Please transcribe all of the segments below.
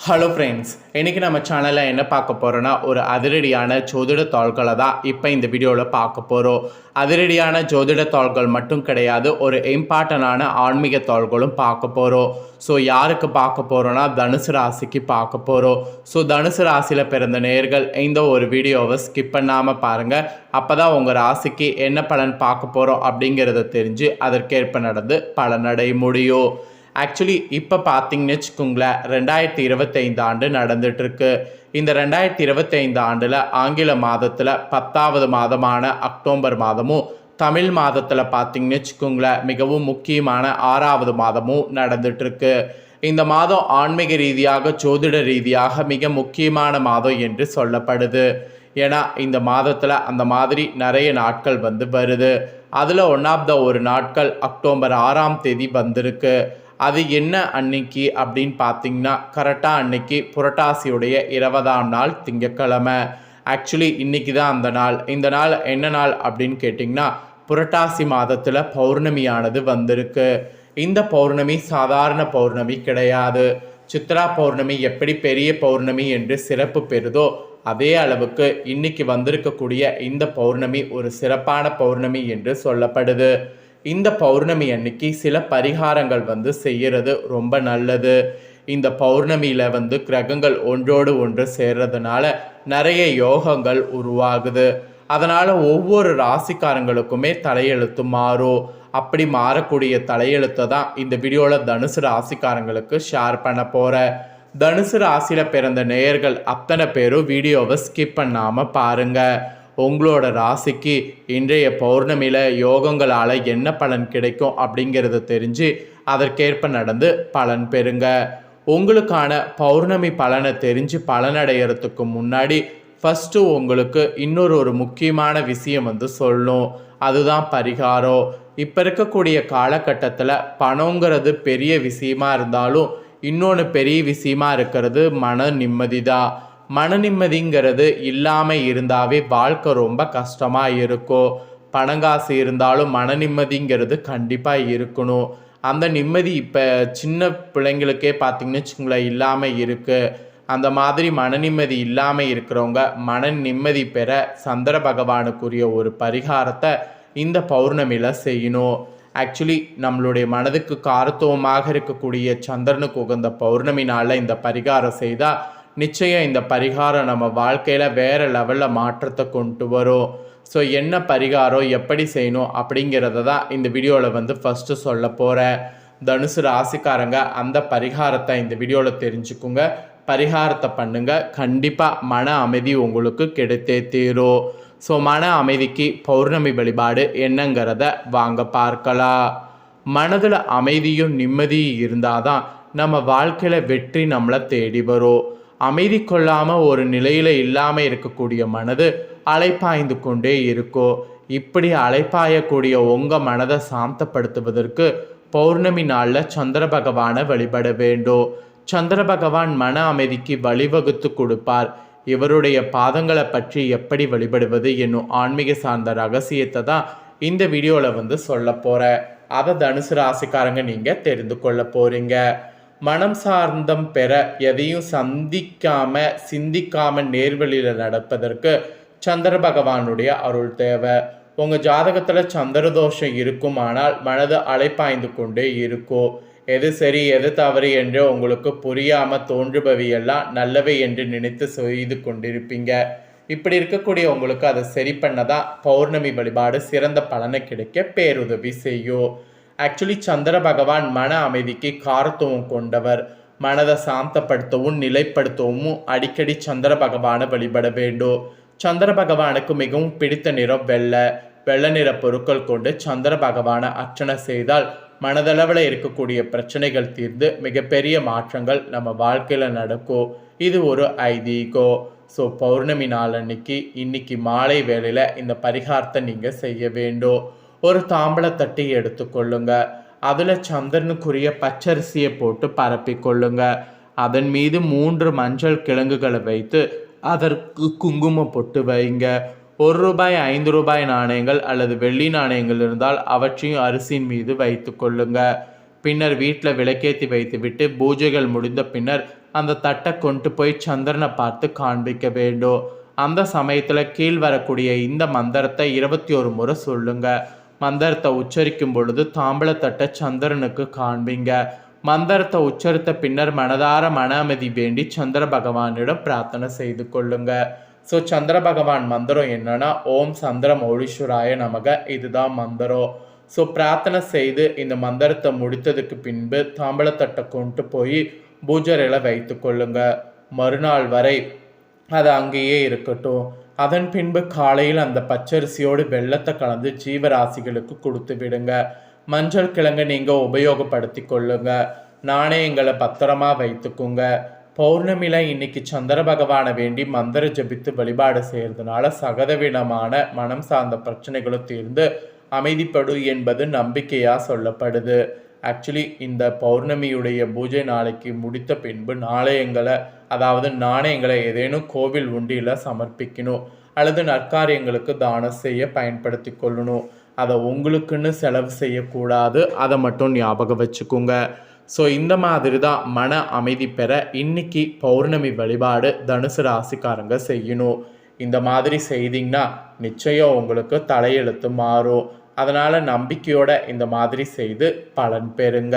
Hello friends இன்றைக்கி நம்ம சேனலில் என்ன பார்க்க போகிறோன்னா ஒரு அதிரடியான ஜோதிட தாள்களை தான் இப்போ இந்த வீடியோவில் பார்க்க போகிறோம் அதிரடியான ஜோதிட தாள்கள் மட்டும் கிடையாது ஒரு இம்பார்ட்டண்டான ஆன்மீக தாள்களும் பார்க்க போகிறோம் ஸோ யாருக்கு பார்க்க போகிறோன்னா தனுசு ராசிக்கு பார்க்க போகிறோம் ஸோ தனுசு ராசியில் பிறந்த நேர்கள் இந்த ஒரு வீடியோவை ஸ்கிப் பண்ணாமல் பாருங்கள் அப்போ தான் உங்கள் ராசிக்கு என்ன பலன் பார்க்க போகிறோம் அப்படிங்கிறத தெரிஞ்சு அதற்கேற்ப நடந்து பலனடைய முடியும். ஆக்சுவலி இப்போ பார்த்தீங்கன்னு வச்சுக்கோங்களேன் ரெண்டாயிரத்தி இருபத்தைந்து ஆண்டு நடந்துட்டுருக்கு. இந்த ரெண்டாயிரத்தி இருபத்தைந்து ஆண்டில் ஆங்கில மாதத்தில் பத்தாவது மாதமான அக்டோபர் மாதமும் தமிழ் மாதத்தில் பார்த்தீங்கன்னு வச்சுக்கோங்களேன் மிகவும் முக்கியமான ஆறாவது மாதமும் நடந்துட்டுருக்கு. இந்த மாதம் ஆன்மீக ரீதியாக ஜோதிட ரீதியாக மிக முக்கியமான மாதம் என்று சொல்லப்படுது. ஏன்னா இந்த மாதத்தில் அந்த மாதிரி நிறைய நாட்கள் வந்து வருது. அதில் ஒன் ஆஃப் த ஒரு நாட்கள் அக்டோபர் ஆறாம் தேதி வந்திருக்கு. அது என்ன அன்னைக்கு அப்படின்னு பார்த்தீங்கன்னா கரெக்டாக அன்னைக்கு புரட்டாசியுடைய இருபதாம் நாள் திங்கக்கிழமை ஆக்சுவலி இன்றைக்கி தான் அந்த நாள். இந்த நாள் என்ன நாள் அப்படின்னு கேட்டிங்கன்னா புரட்டாசி மாதத்தில் பௌர்ணமியானது வந்திருக்கு. இந்த பௌர்ணமி சாதாரண பௌர்ணமி கிடையாது. சித்ரா பௌர்ணமி எப்படி பெரிய பௌர்ணமி என்று சிறப்பு பெறுதோ அதே அளவுக்கு இன்னைக்கு வந்திருக்கக்கூடிய இந்த பௌர்ணமி ஒரு சிறப்பான பௌர்ணமி என்று சொல்லப்படுது. இந்த பௌர்ணமி அன்னைக்கு சில பரிகாரங்கள் வந்து செய்கிறது ரொம்ப நல்லது. இந்த பௌர்ணமியில் வந்து கிரகங்கள் ஒன்றோடு ஒன்று சேர்றதுனால நிறைய யோகங்கள் உருவாகுது. அதனால் ஒவ்வொரு ராசிக்காரங்களுக்குமே தலையெழுத்து மாறும். அப்படி மாறக்கூடிய தலையெழுத்தை தான் இந்த வீடியோவில் தனுசு ராசிக்காரங்களுக்கு ஷேர் பண்ண போகிறேன் தனுசு ராசியில் பிறந்த நேயர்கள் அத்தனை பேரும் வீடியோவை ஸ்கிப் பண்ணாமல் பாருங்கள் உங்களோட ராசிக்கு இன்றைய பௌர்ணமியில் யோகங்களால் என்ன பலன் கிடைக்கும் அப்படிங்கிறத தெரிஞ்சு அதற்கேற்ப நடந்து பலன் பெறுங்க. உங்களுக்கான பௌர்ணமி பலனை தெரிஞ்சு பலனடைகிறதுக்கு முன்னாடி ஃபஸ்ட்டு உங்களுக்கு இன்னொரு ஒரு முக்கியமான விஷயம் வந்து சொல்லணும். அதுதான் பரிகாரம். இப்போ இருக்கக்கூடிய காலகட்டத்தில் பணங்கிறது பெரிய விஷயமா இருந்தாலும் இன்னொன்று பெரிய விஷயமா இருக்கிறது மன நிம்மதி தான் மன நிம்மதிங்கிறது இல்லாமல் இருந்தாவே வாழ்க்கை ரொம்ப கஷ்டமாக இருக்கும் பணங்காசு இருந்தாலும் மன நிம்மதிங்கிறது கண்டிப்பாக இருக்கணும். அந்த நிம்மதி இப்போ சின்ன பிள்ளைங்களுக்கே பார்த்திங்கன்னு வச்சுங்களேன் இல்லாமல் இருக்குது அந்த மாதிரி மன நிம்மதி இல்லாமல் இருக்கிறவங்க மன நிம்மதி பெற சந்திர பகவானுக்குரிய ஒரு பரிகாரத்தை இந்த பௌர்ணமியில் செய்யணும். ஆக்சுவலி நம்மளுடைய மனதுக்கு காரத்துவமாக இருக்கக்கூடிய சந்திரனுக்கு உகந்த பௌர்ணமி நாளில் இந்த பரிகாரம் செய்தால் நிச்சயம் இந்த பரிகாரம் நம்ம வாழ்க்கையில் வேறு லெவலில் மாற்றத்தை கொண்டு வரும். ஸோ என்ன பரிகாரம் எப்படி செய்யணும் அப்படிங்கிறத தான் இந்த வீடியோவில் வந்து ஃபஸ்ட்டு சொல்ல போகிறேன் தனுசு ராசிக்காரங்க அந்த பரிகாரத்தை இந்த வீடியோவில் தெரிஞ்சுக்குங்க. பரிகாரத்தை பண்ணுங்க. கண்டிப்பாக மன அமைதி உங்களுக்கு கிடைத்தே தீரும். ஸோ மன அமைதிக்கு பௌர்ணமி வழிபாடு என்னங்கிறத வாங்க பார்க்கலாம். மனதில் அமைதியும் நிம்மதியும் இருந்தால் தான் நம்ம வாழ்க்கையில் வெற்றி நம்மளை தேடி வரும். அமைதி கொள்ளாமல் ஒரு நிலையில் இல்லாமல் இருக்கக்கூடிய மனது அலைப்பாய்ந்து கொண்டே இருக்கும் இப்படி அலைப்பாயக்கூடிய உங்கள் மனதை சாந்தப்படுத்துவதற்கு பௌர்ணமி நாளில் சந்திர பகவானை வழிபட வேண்டும் சந்திர பகவான் மன அமைதிக்கு வழிவகுத்து கொடுப்பார். இவருடைய பாதங்களை பற்றி எப்படி வழிபடுவது என்னும் ஆன்மீக சார்ந்த ரகசியத்தை தான் இந்த வீடியோவில் வந்து சொல்ல போகிறேன் அதை தனுசு ராசிக்காரங்க நீங்கள் தெரிந்து கொள்ள போகிறீங்க மனம் சார்ந்தம் பெற எதையும் சந்திக்காம சிந்திக்காம நேர்வழியில் நடப்பதற்கு சந்திர பகவானுடைய அருள் தேவை. உங்கள் ஜாதகத்தில் சந்திர தோஷம் இருக்குமானால் மனது அலைப்பாய்ந்து கொண்டே இருக்கும் எது சரி எது தவறு என்று உங்களுக்கு புரியாமல் தோன்றுபவையெல்லாம் நல்லவை என்று நினைத்து செய்து கொண்டிருப்பீங்க. இப்படி இருக்கக்கூடிய உங்களுக்கு அதை சரி பண்ணதான் பௌர்ணமி வழிபாடு சிறந்த பலனை கிடைக்க பேருதவி செய்யும். ஆக்சுவலி சந்திர பகவான் மன அமைதிக்கு காரத்துவம் கொண்டவர். மனதை சாந்தப்படுத்தவும் நிலைப்படுத்தவும் அடிக்கடி சந்திர பகவானை வழிபட வேண்டும். சந்திர பகவானுக்கு மிகவும் பிடித்த நிறம் வெள்ளை. வெள்ளை நிற பொருட்கள் கொண்டு சந்திர பகவானை அர்ச்சனை செய்தால் மனதளவில் இருக்கக்கூடிய பிரச்சனைகள் தீர்ந்து மிகப்பெரிய மாற்றங்கள் நம்ம வாழ்க்கையில் நடக்கும். இது ஒரு ஐதீகம் ஸோ பௌர்ணமி நாள் அன்னைக்கு இன்னைக்கு மாலை வேளையில் இந்த பரிகாரத்தை நீங்கள் செய்ய வேண்டும். ஒரு தாம்பளத்தட்டி எடுத்துக்கொள்ளுங்க அதில் சந்திரனுக்குரிய பச்சரிசியை போட்டு பரப்பி கொள்ளுங்க. அதன் மீது மூன்று மஞ்சள் கிழங்குகளை வைத்து அதற்கு குங்குமம் பொட்டு வைங்க. ஒரு ரூபாய் ஐந்து ரூபாய் நாணயங்கள் அல்லது வெள்ளி நாணயங்கள் இருந்தால் அவற்றையும் அரிசியின் மீது வைத்து கொள்ளுங்க. பின்னர் வீட்டில் விளக்கேற்றி வைத்துவிட்டு பூஜைகள் முடிந்த பின்னர் அந்த தட்டை கொண்டு போய் சந்திரனை பார்த்து காண்பிக்க வேண்டும். அந்த சமயத்தில் கீழ் வரக்கூடிய இந்த மந்திரத்தை இருபத்தி ஒரு முறை சொல்லுங்கள் மந்திரத்தை உச்சரிக்கும் பொழுது தாம்பளத்தட்டை சந்திரனுக்கு காண்பிங்க. மந்திரத்தை உச்சரித்த பின்னர் மனதார மன அமைதி வேண்டி சந்திர பகவானிடம் பிரார்த்தனை செய்து கொள்ளுங்க. ஸோ சந்திர பகவான் மந்திரம் என்னன்னா ஓம் சந்திர மௌலீஸ்வராய நமக இதுதான் மந்திரம். ஸோ பிரார்த்தனை செய்து இந்த மந்திரத்தை முடித்ததுக்கு பின்பு தாம்பளத்தட்டை கொண்டு போய் பூஜரையில் வைத்து கொள்ளுங்க. மறுநாள் வரை அது அங்கேயே இருக்கட்டும். அதன் பின்பு காலையில் அந்த பச்சரிசியோடு வெள்ளத்தை கலந்து ஜீவராசிகளுக்கு கொடுத்து விடுங்க. மஞ்சள் கிழங்கு நீங்கள் உபயோகப்படுத்தி கொள்ளுங்க. நாணயங்களை பத்திரமா வைத்துக்குங்க. பௌர்ணமியில் இன்னைக்கு சந்திர பகவானை வேண்டி மந்திர ஜபித்து வழிபாடு செய்கிறதுனால சகதவினமான மனம் சார்ந்த பிரச்சனைகளும் தீர்ந்து அமைதிப்படும் என்பது நம்பிக்கையாக சொல்லப்படுது. ஆக்சுவலி இந்த பௌர்ணமியுடைய பூஜை நாளைக்கு முடித்த பின்பு நாணயங்களை அதாவது நாணயங்களை ஏதேனும் கோவில் உண்டியில் சமர்ப்பிக்கணும். அல்லது நற்காரியங்களுக்கு தானம் செய்ய பயன்படுத்தி கொள்ளணும். அதை உங்களுக்குன்னு செலவு செய்யக்கூடாது. அதை மட்டும் ஞாபகம் வச்சுக்கோங்க. ஸோ இந்த மாதிரி தான் மன அமைதி பெற இன்னைக்கு பௌர்ணமி வழிபாடு தனுசு ராசிக்காரங்க செய்யணும். இந்த மாதிரி செய்தீங்கன்னா நிச்சயம் உங்களுக்கு தலையெழுத்து மாறும். அதனால் நம்பிக்கையோட இந்த மாதிரி செய்து பலன் பெறுங்க.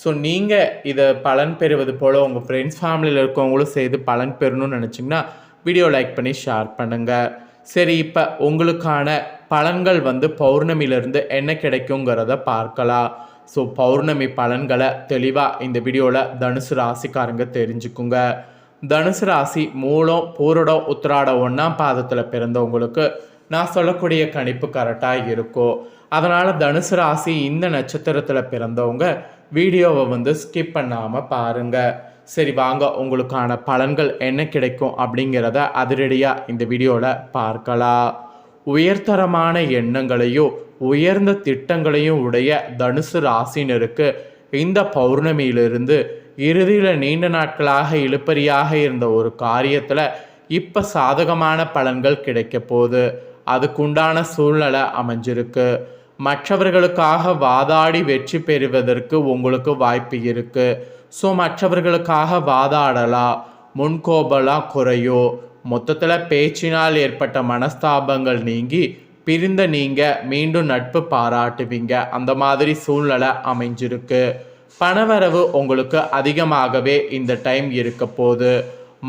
ஸோ நீங்கள் இதை பலன் பெறுவது போல் உங்கள் ஃப்ரெண்ட்ஸ் ஃபேமிலியில் இருக்கவங்களும் செய்து பலன் பெறணும்னு நினச்சிங்கன்னா வீடியோ லைக் பண்ணி ஷேர் பண்ணுங்கள் சரி இப்போ உங்களுக்கான பலன்கள் வந்து பௌர்ணமியிலேருந்து என்ன கிடைக்குங்கிறத பார்க்கலாம். ஸோ பௌர்ணமி பலன்களை தெளிவாக இந்த வீடியோவில் தனுசு ராசிக்காரங்க தெரிஞ்சுக்குங்க. தனுசு ராசி மூலம் பூரடம் உத்திராட ஒன்றாம் பாதத்தில் பிறந்தவங்களுக்கு நான் சொல்லக்கூடிய கணிப்பு கரெக்டாக இருக்கும் அதனால் தனுசு ராசி இந்த நட்சத்திரத்தில் பிறந்தவங்க வீடியோவை வந்து ஸ்கிப் பண்ணாமல் பாருங்கள் சரி வாங்க உங்களுக்கான பலன்கள் என்ன கிடைக்கும் அப்படிங்கிறத அதிரடியாக இந்த வீடியோவில் பார்க்கலாம். உயர்தரமான எண்ணங்களையும் உயர்ந்த திட்டங்களையும் உடைய தனுசு ராசினருக்கு இந்த பௌர்ணமியிலிருந்து இறுதியில் நீண்ட நாட்களாக இழுப்பறியாக இருந்த ஒரு காரியத்தில் இப்போ சாதகமான பலன்கள் கிடைக்க போகுது. அதுக்குண்டான சூழ்நிலை அமைஞ்சிருக்கு. மற்றவர்களுக்காக வாதாடி வெற்றி பெறுவதற்கு உங்களுக்கு வாய்ப்பு இருக்கு. ஸோ மற்றவர்களுக்காக வாதாடலாம் முன்கோபலாம் குறையோ? மொத்தத்தில் பேச்சினால் ஏற்பட்ட மனஸ்தாபங்கள் நீங்கி பிரிந்த நீங்கள் மீண்டும் நட்பு பாராட்டுவீங்க. அந்த மாதிரி சூழ்நிலை அமைஞ்சிருக்கு. பணவரவு உங்களுக்கு அதிகமாகவே இந்த டைம் இருக்க போது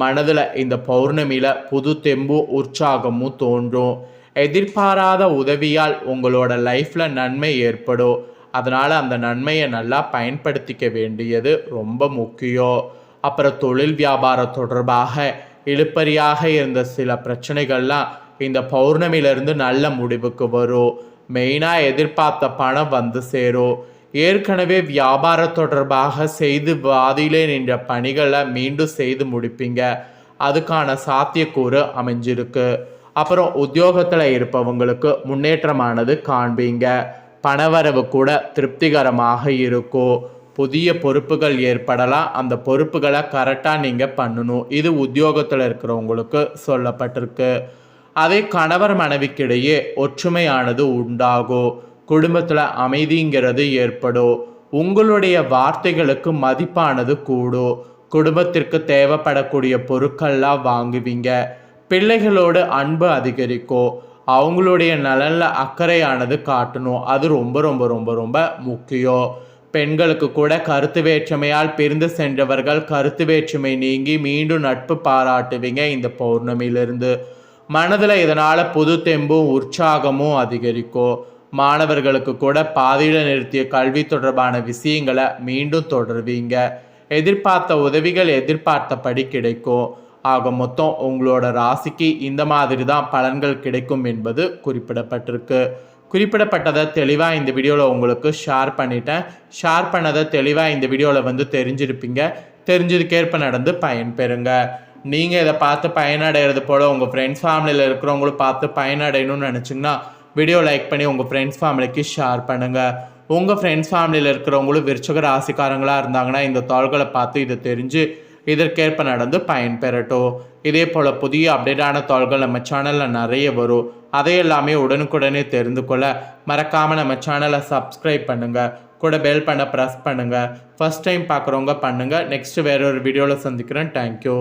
மனதில் இந்த பௌர்ணமியில் புது தெம்பும் உற்சாகமும் தோன்றும். எதிர்பாராத உதவியால் உங்களோட லைஃப்பில் நன்மை ஏற்படும் அதனால் அந்த நன்மையை நல்லா பயன்படுத்திக்க வேண்டியது ரொம்ப முக்கியம். அப்புறம் தொழில் வியாபாரம் தொடர்பாக இழுப்பறியாக இருந்த சில பிரச்சனைகள்லாம் இந்த பௌர்ணமியிலிருந்து நல்ல முடிவுக்கு வரும். மெயினாக எதிர்பார்த்த பணம் வந்து சேரும். ஏற்கனவே வியாபார தொடர்பாக செய்து வாதியிலே நின்ற பணிகளை மீண்டும் செய்து முடிப்பீங்க. அதுக்கான சாத்தியக்கூறு அமைஞ்சிருக்கு. அப்புறம் உத்தியோகத்தில் இருப்பவங்களுக்கு முன்னேற்றமானது காண்பீங்க. பணவரவு கூட திருப்திகரமாக இருக்கும் புதிய பொறுப்புகள் ஏற்படலாம். அந்த பொறுப்புகளை கரெக்டாக நீங்கள் பண்ணணும். இது உத்தியோகத்தில் இருக்கிறவங்களுக்கு சொல்லப்பட்டிருக்கு. அதே கணவர் மனைவிக்கிடையே ஒற்றுமையானது உண்டாகும் குடும்பத்தில் அமைதிங்கிறது ஏற்படும் உங்களுடைய வார்த்தைகளுக்கு மதிப்பானது கூடும் குடும்பத்திற்கு தேவைப்படக்கூடிய பொருட்கள்லாம் வாங்குவீங்க. பிள்ளைகளோட அன்பு அதிகரிக்கும் அவங்களுடைய நலனில் அக்கறையானது காட்டணும். அது ரொம்ப ரொம்ப ரொம்ப ரொம்ப முக்கியம். பெண்களுக்கு கூட கருத்து வேற்றுமையால் பிரிந்து சென்றவர்கள் கருத்து வேற்றுமை நீங்கி மீண்டும் நட்பு பாராட்டுவீங்க இந்த பௌர்ணமியிலிருந்து. மனதில் இதனால் புது தெம்பும் உற்சாகமும் அதிகரிக்கும் மாணவர்களுக்கு கூட பாதியில் நிறுத்திய கல்வி தொடர்பான விஷயங்களை மீண்டும் தொடர்வீங்க. எதிர்பார்த்த உதவிகள் எதிர்பார்த்தபடி கிடைக்கும். ஆக மொத்தம் உங்களோட ராசிக்கு இந்த மாதிரி தான் பலன்கள் கிடைக்கும் என்பது குறிப்பிடப்பட்டிருக்கு. குறிப்பிடப்பட்டதை தெளிவாக இந்த வீடியோவில் உங்களுக்கு ஷேர் பண்ணிட்டேன். ஷேர் பண்ணதை தெளிவாக இந்த வீடியோவில் வந்து தெரிஞ்சிருப்பீங்க. தெரிஞ்சதுக்கேற்ப நடந்து பயன்பெறுங்க. நீங்கள் இதை பார்த்து பயனடைகிறது போல் உங்கள் ஃப்ரெண்ட்ஸ் ஃபேமிலியில் இருக்கிறவங்களும் பார்த்து பயனடையணும்னு நினச்சிங்கன்னா வீடியோ லைக் பண்ணி உங்கள் ஃப்ரெண்ட்ஸ் ஃபேமிலிக்கு ஷேர் பண்ணுங்கள் உங்கள் ஃப்ரெண்ட்ஸ் ஃபேமிலியில் இருக்கிறவங்களும் விருச்சக ராசிக்காரங்களாக இருந்தாங்கன்னா இந்த தாள்களை பார்த்து இதை தெரிஞ்சு இதற்கேற்ப நடந்து பயன்பெறட்டும். இதே போல் புதிய அப்டேட்டான தாள்கள் நம்ம சேனலில் நிறைய வரும். அதையெல்லாமே உடனுக்குடனே தெரிந்து கொள்ள மறக்காமல் நம்ம சேனலை சப்ஸ்கிரைப் பண்ணுங்கள் கூட பெல் பண்ண ப்ரெஸ் பண்ணுங்கள் ஃபஸ்ட் டைம் பார்க்குறவங்க பண்ணுங்கள் நெக்ஸ்ட் வேற ஒரு வீடியோவில் சந்திக்கிறேன் தேங்க்யூ